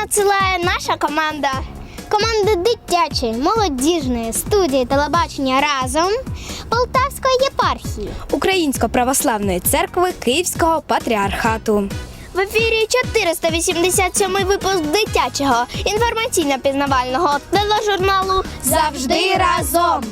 надсилає наша команда. Команда дитячої, молодіжної студії телебачення разом Полтавської єпархії. Українсько-православної церкви Київського патріархату. В ефірі 487 випуск дитячого інформаційно-пізнавального тележурналу Завжди разом.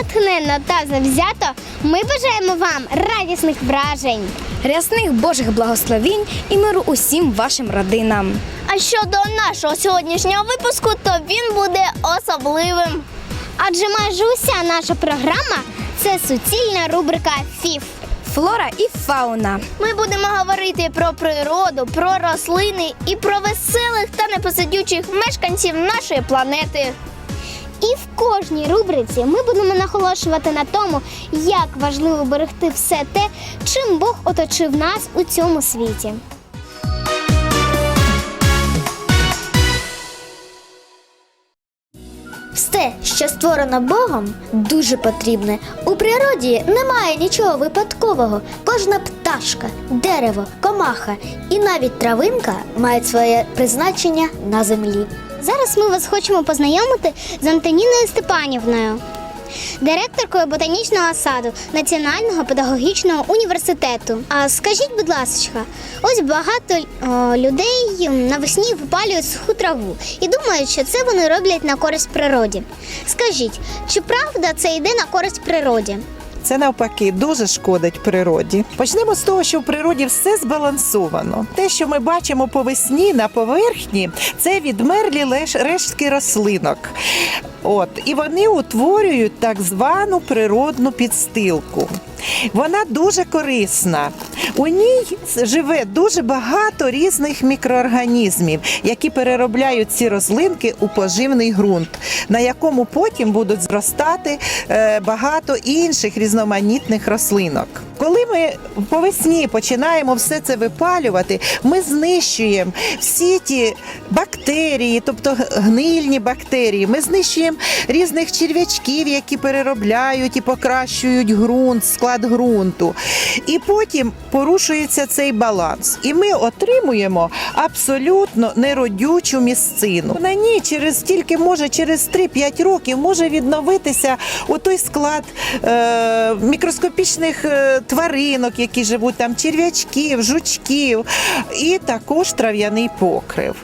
Натхненно та завзято ми бажаємо вам радісних вражень. Рясних Божих благословінь і миру усім вашим родинам. А щодо нашого сьогоднішнього випуску, то він буде особливим. Адже майже уся наша програма це суцільна рубрика ФІФ. Флора і фауна. Ми будемо говорити про природу, про рослини і про веселих та непосидючих мешканців нашої планети. І в кожній рубриці ми будемо наголошувати на тому, як важливо берегти все те, чим Бог оточив нас у цьому світі. Все, що створено Богом, дуже потрібне. У природі немає нічого випадкового. Кожна пташка, дерево, комаха і навіть травинка мають своє призначення на землі. Зараз ми вас хочемо познайомити з Антоніною Степанівною, директоркою ботанічного саду Національного педагогічного університету. А скажіть, будь ласка, ось багато о, людей навесні випалюють суху траву і думають, що це вони роблять на користь природі. Скажіть, чи правда це йде на користь природі? Це навпаки дуже шкодить природі. Почнемо з того, що в природі все збалансовано. Те, що ми бачимо по весні на поверхні, це відмерлі рештки рослинок. От, і вони утворюють так звану природну підстилку. Вона дуже корисна. У ній живе дуже багато різних мікроорганізмів, які переробляють ці рослинки у поживний ґрунт, на якому потім будуть зростати е, багато інших різноманітних рослинок. Коли ми по весні починаємо все це випалювати, ми знищуємо всі ті бактерії, тобто гнильні бактерії. Ми знищуємо різних черв'ячків, які переробляють і покращують ґрунт, склад ґрунту. І потім порушується цей баланс. І ми отримуємо абсолютно неродючу місцину. На ній через тільки може через 3-5 років може відновитися той склад е, мікроскопічних е, тваринок, які живуть там, черв'ячків, жучків, і також трав'яний покрив.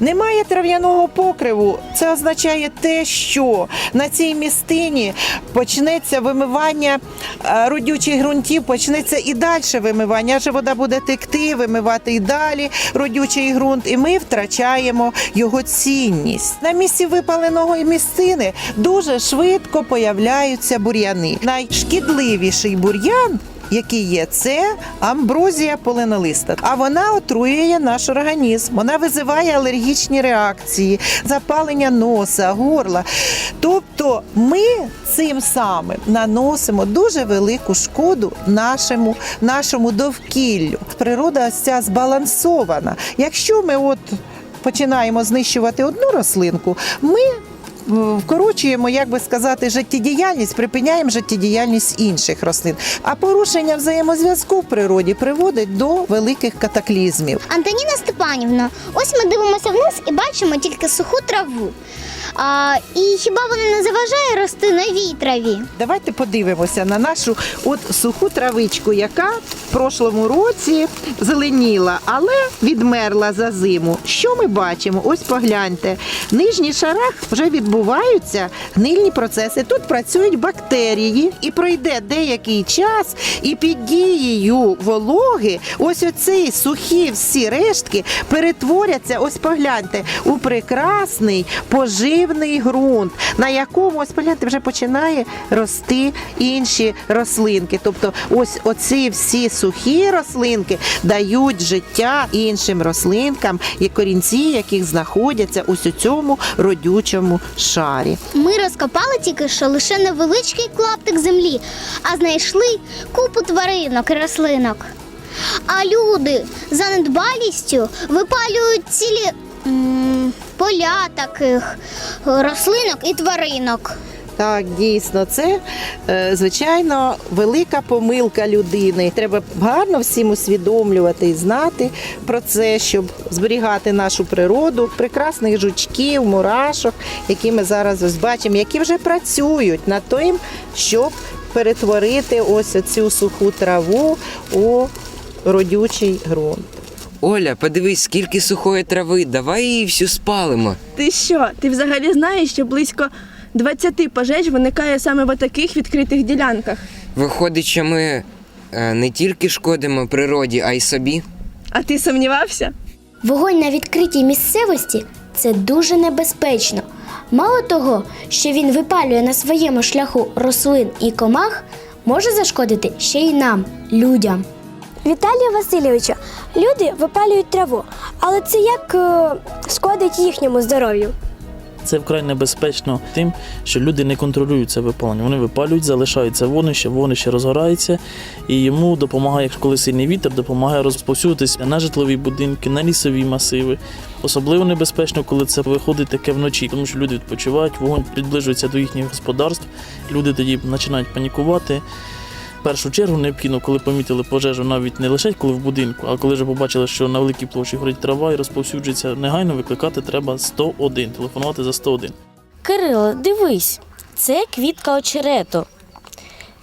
Немає трав'яного покриву. Це означає те, що на цій містині почнеться вимивання е, родючих ґрунтів, почнеться і далі вимивання. Адже вода буде текти, вимивати і далі родючий ґрунт, і ми втрачаємо його цінність. На місці випаленого місцини дуже швидко появляються бур'яни. Найшкідливіший бур'ян який є, це амброзія полинолиста. А вона отруює наш організм. Вона визиває алергічні реакції, запалення носа, горла. Тобто ми цим самим наносимо дуже велику шкоду нашому, нашому довкіллю. Природа ця збалансована. Якщо ми от починаємо знищувати одну рослинку, ми вкорочуємо, як би сказати, життєдіяльність, припиняємо життєдіяльність інших рослин. А порушення взаємозв'язку в природі приводить до великих катаклізмів. Антоніна Степанівна, ось ми дивимося вниз і бачимо тільки суху траву. А, і хіба вона не заважає рости новій траві? Давайте подивимося на нашу от суху травичку, яка в прошлому році зеленіла, але відмерла за зиму. Що ми бачимо? Ось погляньте. В нижніх шарах вже відбуваються гнильні процеси. Тут працюють бактерії, і пройде деякий час, і під дією вологи, ось оці сухі всі рештки перетворяться. Ось погляньте у прекрасний поживний ґрунт, на якому ось погляньте вже починає рости інші рослинки. Тобто, ось оці всі сухі рослинки дають життя іншим рослинкам, і корінці, яких знаходяться ось у цьому родючому шарі. Ми розкопали тільки що лише невеличкий клаптик землі, а знайшли купу тваринок і рослинок. А люди за недбалістю випалюють цілі м, поля таких рослинок і тваринок. Так, дійсно, це е, звичайно велика помилка людини. Треба гарно всім усвідомлювати і знати про це, щоб зберігати нашу природу, прекрасних жучків, мурашок, які ми зараз ось бачимо, які вже працюють над тим, щоб перетворити ось цю суху траву у родючий ґрунт. Оля, подивись, скільки сухої трави, давай її всю спалимо. Ти що? Ти взагалі знаєш, що близько 20 пожеж виникає саме в таких відкритих ділянках. Виходить, що ми е, не тільки шкодимо природі, а й собі. А ти сумнівався? Вогонь на відкритій місцевості це дуже небезпечно. Мало того, що він випалює на своєму шляху рослин і комах, може зашкодити ще й нам, людям. Віталію Васильовичу, люди випалюють траву, але це як е, шкодить їхньому здоров'ю. Це вкрай небезпечно тим, що люди не контролюють це випалення. Вони випалюють, залишається вогнище, вогнище розгорається, і йому допомагає, коли сильний вітер, допомагає розповсюдитися на житлові будинки, на лісові масиви. Особливо небезпечно, коли це виходить таке вночі, тому що люди відпочивають, вогонь приближується до їхніх господарств. Люди тоді починають панікувати. В першу чергу необхідно, коли помітили пожежу, навіть не лише коли в будинку, а коли вже побачили, що на великій площі горить трава і розповсюджується, негайно викликати треба 101, телефонувати за 101. Кирило, дивись, це квітка очерету.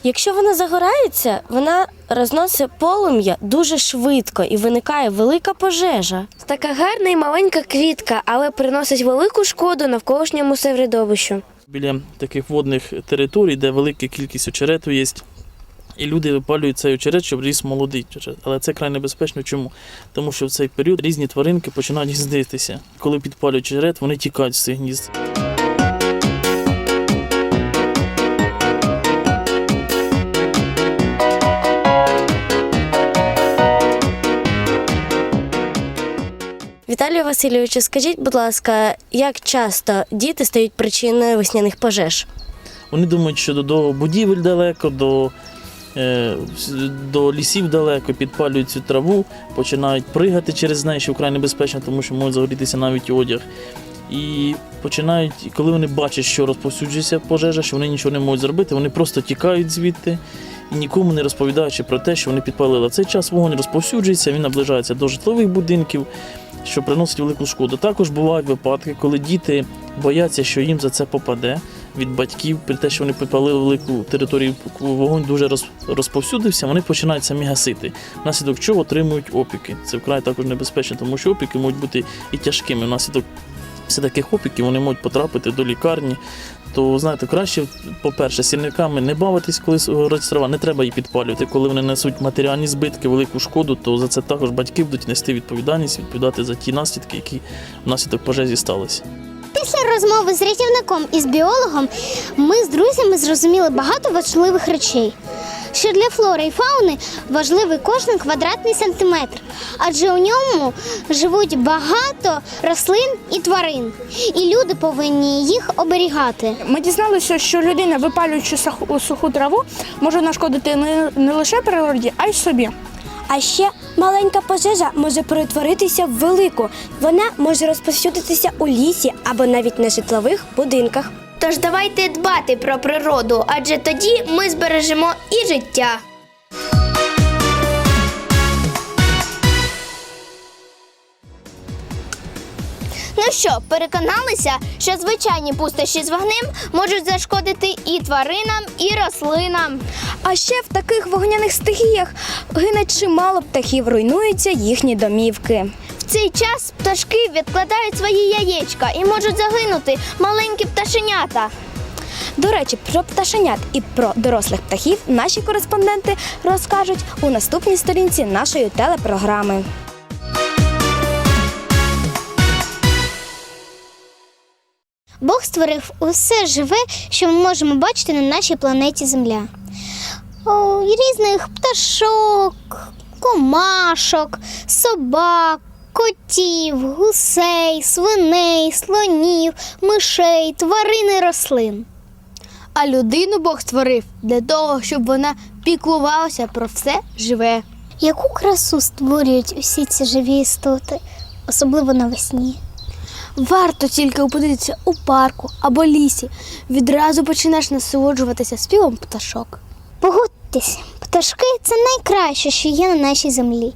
Якщо вона загорається, вона розносить полум'я дуже швидко і виникає велика пожежа. Така гарна і маленька квітка, але приносить велику шкоду навколишньому середовищу. Біля таких водних територій, де велика кількість очерету є, і люди випалюють цей очерет, щоб ріс молодий очерет. Але це край небезпечно. Чому? Тому що в цей період різні тваринки починають гніздитися. Коли підпалюють очерет, вони тікають з цих гнізд. Віталію Васильовичу, скажіть, будь ласка, як часто діти стають причиною весняних пожеж? Вони думають, що до, будівель далеко, до, до лісів далеко, підпалюють цю траву, починають пригати через неї, що вкрай небезпечно, тому що може загорітися навіть одяг. І починають, коли вони бачать, що розповсюджується пожежа, що вони нічого не можуть зробити, вони просто тікають звідти і нікому не розповідаючи про те, що вони підпалили. Цей час вогонь розповсюджується, він наближається до житлових будинків, що приносить велику шкоду. Також бувають випадки, коли діти бояться, що їм за це попаде від батьків, при те, що вони підпалили велику територію, вогонь дуже роз- розповсюдився, вони починають самі гасити, внаслідок чого отримують опіки. Це вкрай також небезпечно, тому що опіки можуть бути і тяжкими. Внаслідок все таких опіків вони можуть потрапити до лікарні. То знаєте, краще, по-перше, сірниками не бавитись, коли горить трава, не треба її підпалювати. Коли вони несуть матеріальні збитки, велику шкоду, то за це також батьки будуть нести відповідальність, відповідати за ті наслідки, які внаслідок пожежі сталися. Після розмови з рятівником і з біологом ми з друзями зрозуміли багато важливих речей. Що для флори і фауни важливий кожен квадратний сантиметр, адже у ньому живуть багато рослин і тварин, і люди повинні їх оберігати. Ми дізналися, що людина, випалюючи суху траву, може нашкодити не лише природі, а й собі. А ще маленька пожежа може перетворитися в велику. Вона може розповсюдитися у лісі або навіть на житлових будинках. Тож давайте дбати про природу, адже тоді ми збережемо і життя. Ну що, переконалися, що звичайні пустощі з вогнем можуть зашкодити і тваринам, і рослинам. А ще в таких вогняних стихіях гине чимало птахів, руйнуються їхні домівки. В цей час пташки відкладають свої яєчка і можуть загинути маленькі пташенята. До речі, про пташенят і про дорослих птахів наші кореспонденти розкажуть у наступній сторінці нашої телепрограми. Бог створив усе живе, що ми можемо бачити на нашій планеті Земля. О, різних пташок, комашок, собак, котів, гусей, свиней, слонів, мишей, тварин і рослин. А людину Бог створив для того, щоб вона піклувалася про все живе. Яку красу створюють усі ці живі істоти, особливо навесні. Варто тільки опинитися у парку або лісі, відразу починаєш насолоджуватися співом пташок. Погодьтесь, пташки це найкраще, що є на нашій землі.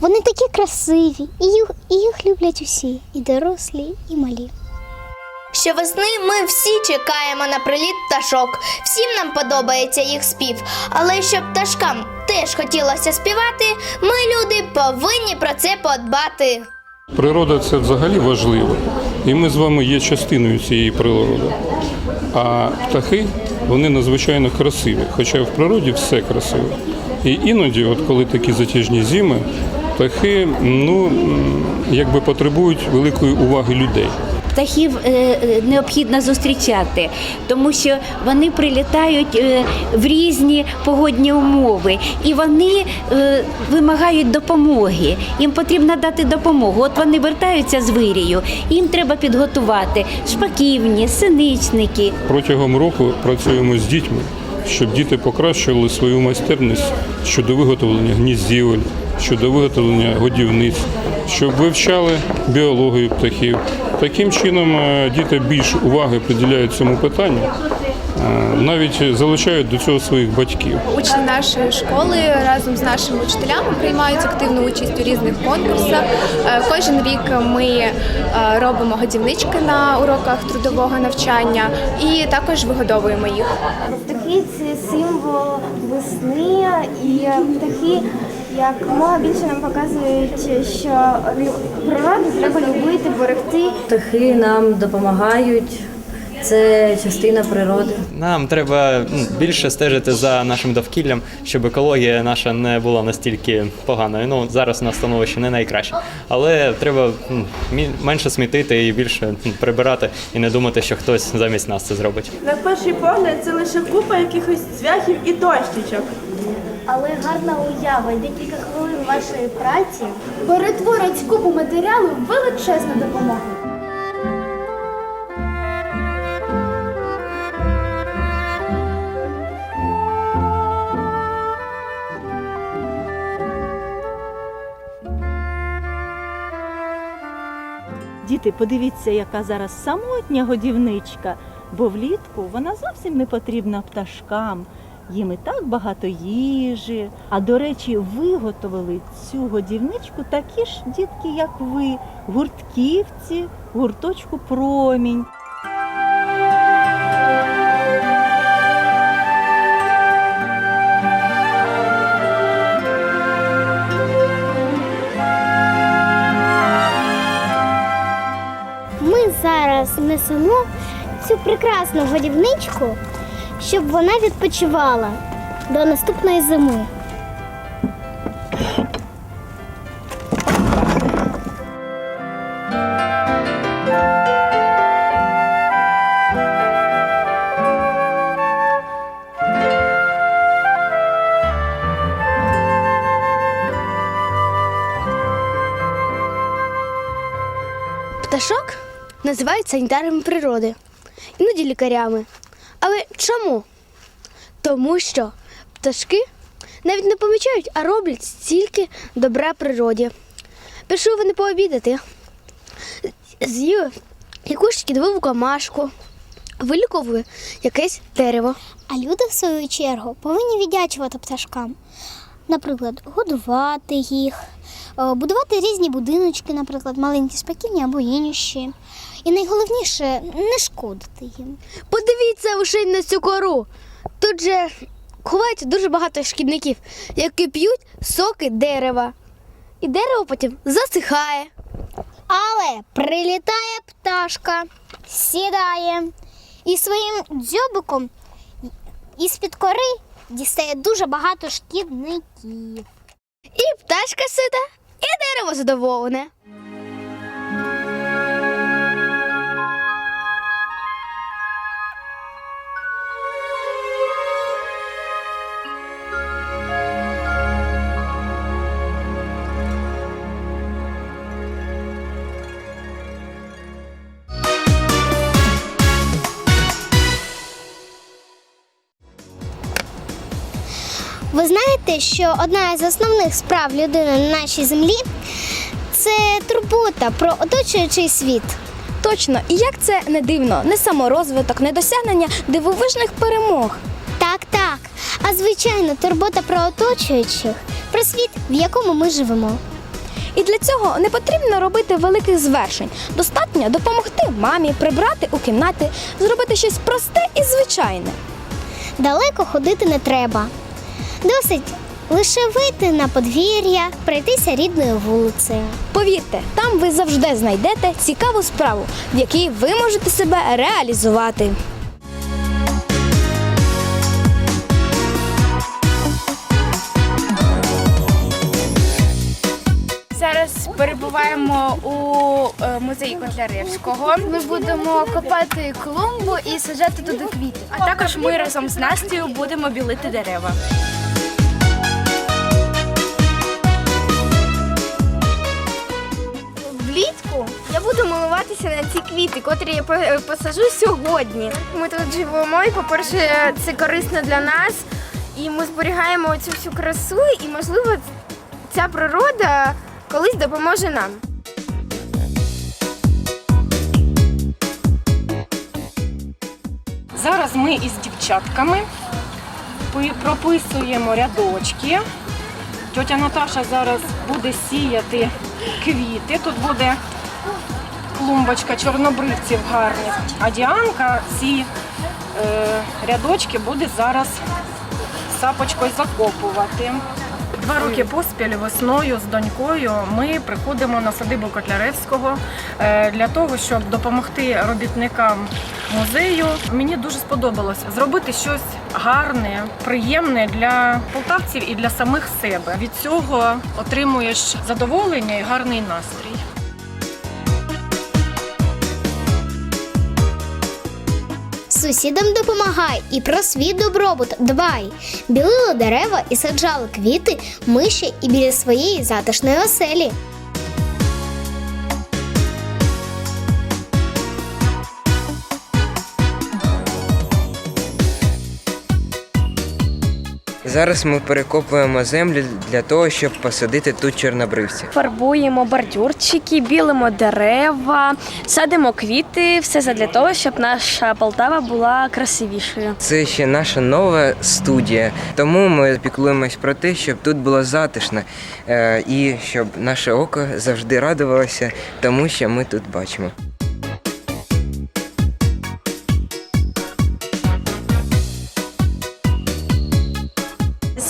Вони такі красиві, і їх, і їх люблять усі, і дорослі, і малі. Щовесни ми всі чекаємо на приліт пташок. Всім нам подобається їх спів. Але щоб пташкам теж хотілося співати, ми, люди, повинні про це подбати. Природа це взагалі важливо, і ми з вами є частиною цієї природи. А птахи вони надзвичайно красиві, хоча в природі все красиве. І іноді, от коли такі затяжні зими, птахи ну якби потребують великої уваги людей. Птахів е, е, необхідно зустрічати, тому що вони прилітають е, в різні погодні умови і вони вимагають допомоги. Їм потрібно дати допомогу. От вони вертаються з вирію, їм треба підготувати шпаківні, синичники. Протягом року працюємо з дітьми, щоб діти покращували свою майстерність щодо виготовлення гніздівель, щодо виготовлення годівниць, щоб вивчали біологію птахів. Таким чином е, діти більш уваги приділяють цьому питанню, е, навіть залучають до цього своїх батьків. Учні нашої школи разом з нашими учителями приймають активну участь у різних конкурсах. Е, Кожен рік ми робимо годівнички на уроках трудового навчання і також вигодовуємо їх. Птахи це символ весни, і птахи якомога більше нам показують, що природу треба любити, берегти. Птахи нам допомагають. Це частина природи. Нам треба ну, більше стежити за нашим довкіллям, щоб екологія наша не була настільки поганою. Ну зараз у нас становище не найкраще, але треба менше смітити і більше прибирати, і не думати, що хтось замість нас це зробить. На перший погляд це лише купа якихось цвяхів і дощечок. Але гарна уява і декілька хвилин вашої праці перетворить купу матеріалу в величезну допомогу. Діти, подивіться, яка зараз самотня годівничка, бо влітку вона зовсім не потрібна пташкам. Їм і так багато їжі. А до речі, виготовили цю годівничку такі ж дітки, як ви, гуртківці, гурточку промінь. Ми зараз несемо цю прекрасну годівничку, щоб вона відпочивала до наступної зими. Пташок називають санітарами природи, іноді лікарями. Чому? Тому що пташки навіть не помічають, а роблять стільки добра природі. Пішли вони пообідати, з'їли якусь шкідливу камашку, виліковує якесь дерево. А люди, в свою чергу, повинні віддячувати пташкам. Наприклад, годувати їх, е, будувати різні будиночки, наприклад, маленькі, спокійні або інші. І найголовніше не шкодити їм. Подивіться лише на цю кору. Тут же ховається дуже багато шкідників, які п'ють соки дерева. І дерево потім засихає. Але прилітає пташка, сідає і своїм дзьобиком із-під кори дістає дуже багато шкідників. І пташка сита, і дерево задоволене. Знаєте, що одна із основних справ людини на нашій землі це турбота про оточуючий світ. Точно, і як це не дивно, не саморозвиток, не досягнення дивовижних перемог. Так, так. А звичайно, турбота про оточуючих, про світ, в якому ми живемо. І для цього не потрібно робити великих звершень. Достатньо допомогти мамі прибрати у кімнаті, зробити щось просте і звичайне. Далеко ходити не треба. Досить лише вийти на подвір'я, пройтися рідною вулицею. Повірте, там ви завжди знайдете цікаву справу, в якій ви можете себе реалізувати. Зараз перебуваємо у е, музеї Котляревського. Ми будемо копати клумбу і саджати туди квіти. А також ми разом з Настею будемо білити дерева. Милуватися на ці квіти, котрі я посажу сьогодні. Ми тут живемо, і по-перше, це корисно для нас. І ми зберігаємо цю всю красу, і можливо ця природа колись допоможе нам. Зараз ми із дівчатками прописуємо рядочки. Тетя Наташа зараз буде сіяти квіти. Тут буде клумбочка чорнобривців гарних. А Діанка ці е, рядочки буде зараз сапочкою закопувати. Два роки поспіль весною з донькою ми приходимо на садибу Котляревського е, для того, щоб допомогти робітникам музею. Мені дуже сподобалось зробити щось гарне, приємне для полтавців і для самих себе. Від цього отримуєш задоволення і гарний настрій. Сусідам допомагай і про свій добробут дбай. Білили дерева і саджали квіти, миші і біля своєї затишної оселі. Зараз ми перекопуємо землю для того, щоб посадити тут чорнобривців. Фарбуємо бордюрчики, білимо дерева, садимо квіти, все задля того, щоб наша Полтава була красивішою. Це ще наша нова студія, тому ми піклуємось про те, щоб тут було затишно е, і щоб наше око завжди радувалося тому, що ми тут бачимо.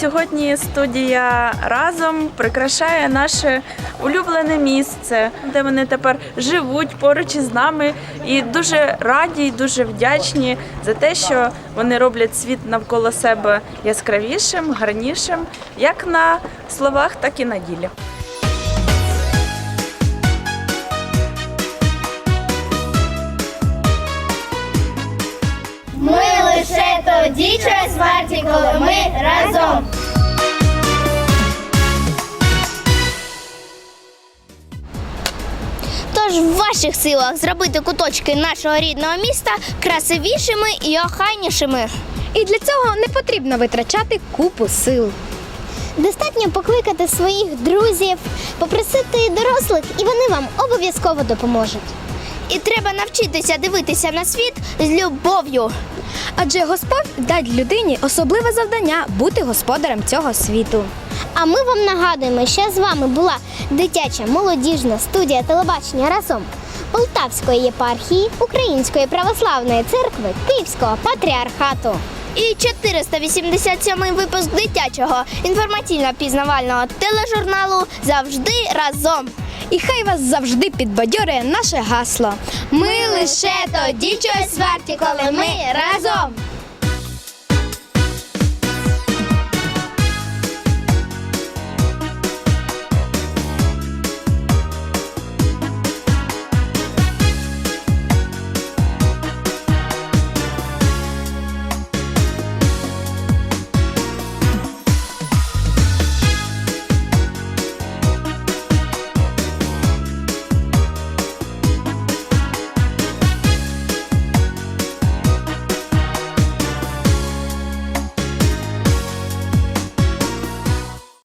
Сьогодні студія разом прикрашає наше улюблене місце, де вони тепер живуть поруч із нами і дуже раді, і дуже вдячні за те, що вони роблять світ навколо себе яскравішим, гарнішим, як на словах, так і на ділі. Тоді варті, коли ми разом. Тож в ваших силах зробити куточки нашого рідного міста красивішими і охайнішими. І для цього не потрібно витрачати купу сил. Достатньо покликати своїх друзів, попросити дорослих, і вони вам обов'язково допоможуть. І треба навчитися дивитися на світ з любов'ю. Адже Господь дасть людині особливе завдання бути господарем цього світу. А ми вам нагадуємо, що з вами була дитяча молодіжна студія телебачення разом Полтавської єпархії Української православної церкви Київського патріархату. І 487 випуск дитячого інформаційно-пізнавального тележурналу завжди разом. І хай вас завжди підбадьорює наше гасло. Ми лише тоді щось варті, коли ми разом.